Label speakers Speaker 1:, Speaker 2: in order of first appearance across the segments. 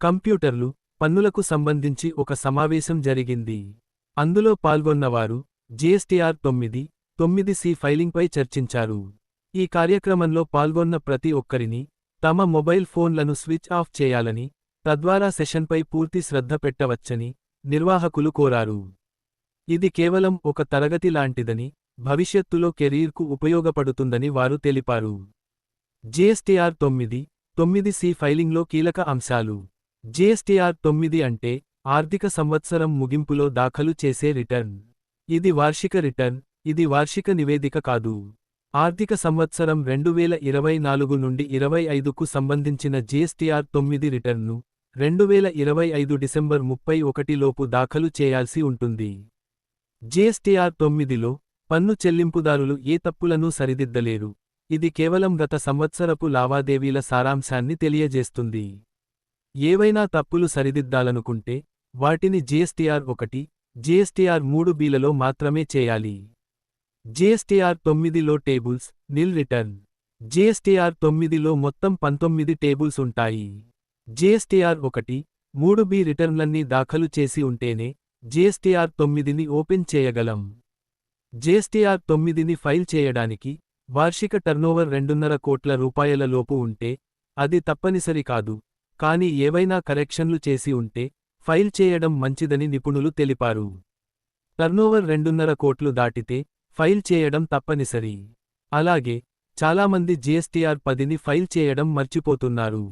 Speaker 1: కంప్యూటర్లు పన్నులకు సంబంధించి ఒక సమావేశం జరిగింది. అందులో పాల్గొన్నవారు జిఎస్టీఆర్ తొమ్మిది తొమ్మిది సి ఫైలింగ్పై చర్చించారు. ఈ కార్యక్రమంలో పాల్గొన్న ప్రతి ఒక్కరిని తమ మొబైల్ ఫోన్లను స్విచ్ ఆఫ్ చేయాలని తద్వారా సెషన్పై పూర్తి శ్రద్ధ పెట్టవచ్చని నిర్వాహకులు కోరారు. ఇది కేవలం ఒక తరగతి లాంటిదని భవిష్యత్తులో కెరీర్కు ఉపయోగపడుతుందని వారు తెలిపారు. జిఎస్టీఆర్ తొమ్మిది తొమ్మిది సి ఫైలింగ్లో కీలక అంశాలు జీఎస్టీఆర్ తొమ్మిది అంటే ఆర్థిక సంవత్సరం ముగింపులో దాఖలు చేసే రిటర్న్. ఇది వార్షిక రిటర్న్ ఇది వార్షిక నివేదిక కాదు. ఆర్థిక సంవత్సరం రెండు వేల ఇరవై నాలుగు నుండి ఇరవై ఐదుకు సంబంధించిన జీఎస్టీఆర్ తొమ్మిది రిటర్న్ను రెండు వేల ఇరవై ఐదు డిసెంబర్ ముప్పై ఒకటిలోపు దాఖలు చేయాల్సి ఉంటుంది. జీఎస్టీఆర్ తొమ్మిదిలో పన్ను చెల్లింపుదారులు ఏ తప్పులను సరిదిద్దలేరు. ఇది కేవలం గత సంవత్సరపు లావాదేవీల సారాంశాన్ని తెలియజేస్తుంది. ఏవైనా తప్పులు సరిదిద్దాలనుకుంటే వాటిని జిఎస్టీఆర్ ఒకటి జిఎస్టీఆర్ మూడు బీలలో మాత్రమే చేయాలి. జిఎస్టీఆర్ తొమ్మిదిలో టేబుల్స్ నిల్ రిటర్న్. జిఎస్టీఆర్ తొమ్మిదిలో మొత్తం పంతొమ్మిది టేబుల్స్ ఉంటాయి. జిఎస్టీఆర్ ఒకటి మూడు బి రిటర్న్లన్నీ దాఖలు చేసి ఉంటేనే జిఎస్టీఆర్ తొమ్మిదిని ఓపెన్ చేయగలం. జిఎస్టీఆర్ తొమ్మిదిని ఫైల్ చేయడానికి వార్షిక టర్నోవర్ రెండున్నర కోట్ల రూపాయల లోపు ఉంటే అది తప్పనిసరి కాదు. కాని ఏవైనా కరెక్షన్లు చేసి ఉంటే ఫైల్ చేయడం మంచిదని నిపుణులు తెలిపారు. టర్నోవర్ రెండున్నర కోట్లు దాటితే ఫైల్ చేయడం తప్పనిసరి. అలాగే చాలామంది జీఎస్టీఆర్ పదిని ఫైల్ చేయడం మర్చిపోతున్నారు.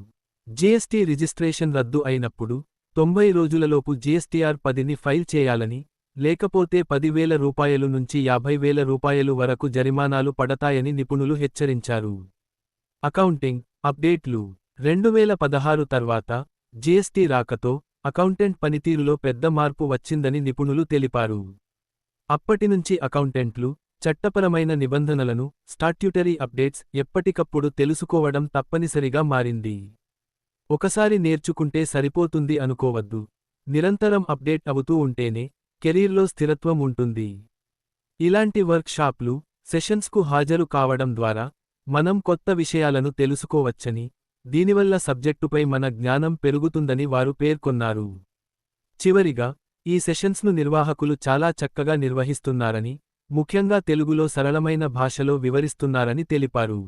Speaker 1: జీఎస్టీ రిజిస్ట్రేషన్ రద్దు అయినప్పుడు తొంభై రోజులలోపు జీఎస్టీఆర్ పదిని ఫైల్ చేయాలని లేకపోతే పదివేల రూపాయలు నుంచి యాభై వేల రూపాయలు వరకు జరిమానాలు పడతాయని నిపుణులు హెచ్చరించారు. అకౌంటింగ్ అప్డేట్లు రెండు వేల పదహారు తర్వాత జీఎస్టీ రాకతో అకౌంటెంట్ పనితీరులో పెద్ద మార్పు వచ్చిందని నిపుణులు తెలిపారు. అప్పటినుంచి అకౌంటెంట్లు చట్టపరమైన నిబంధనలను స్టాట్యూటరీ అప్డేట్స్ ఎప్పటికప్పుడు తెలుసుకోవడం తప్పనిసరిగా మారింది. ఒకసారి నేర్చుకుంటే సరిపోతుంది అనుకోవద్దు. నిరంతరం అప్డేట్ అవుతూ ఉంటేనే కెరీర్లో స్థిరత్వం ఉంటుంది. ఇలాంటి వర్క్ షాప్లు సెషన్స్కు హాజరు కావడం ద్వారా మనం కొత్త విషయాలను తెలుసుకోవచ్చని దీనివల్ల సబ్జెక్టుపై మన జ్ఞానం పెరుగుతుందని వారు పేర్కొన్నారు. చివరిగా ఈ సెషన్స్ను నిర్వాహకులు చాలా చక్కగా నిర్వహిస్తున్నారని ముఖ్యంగా తెలుగులో సరళమైన భాషలో వివరిస్తున్నారని తెలిపారు.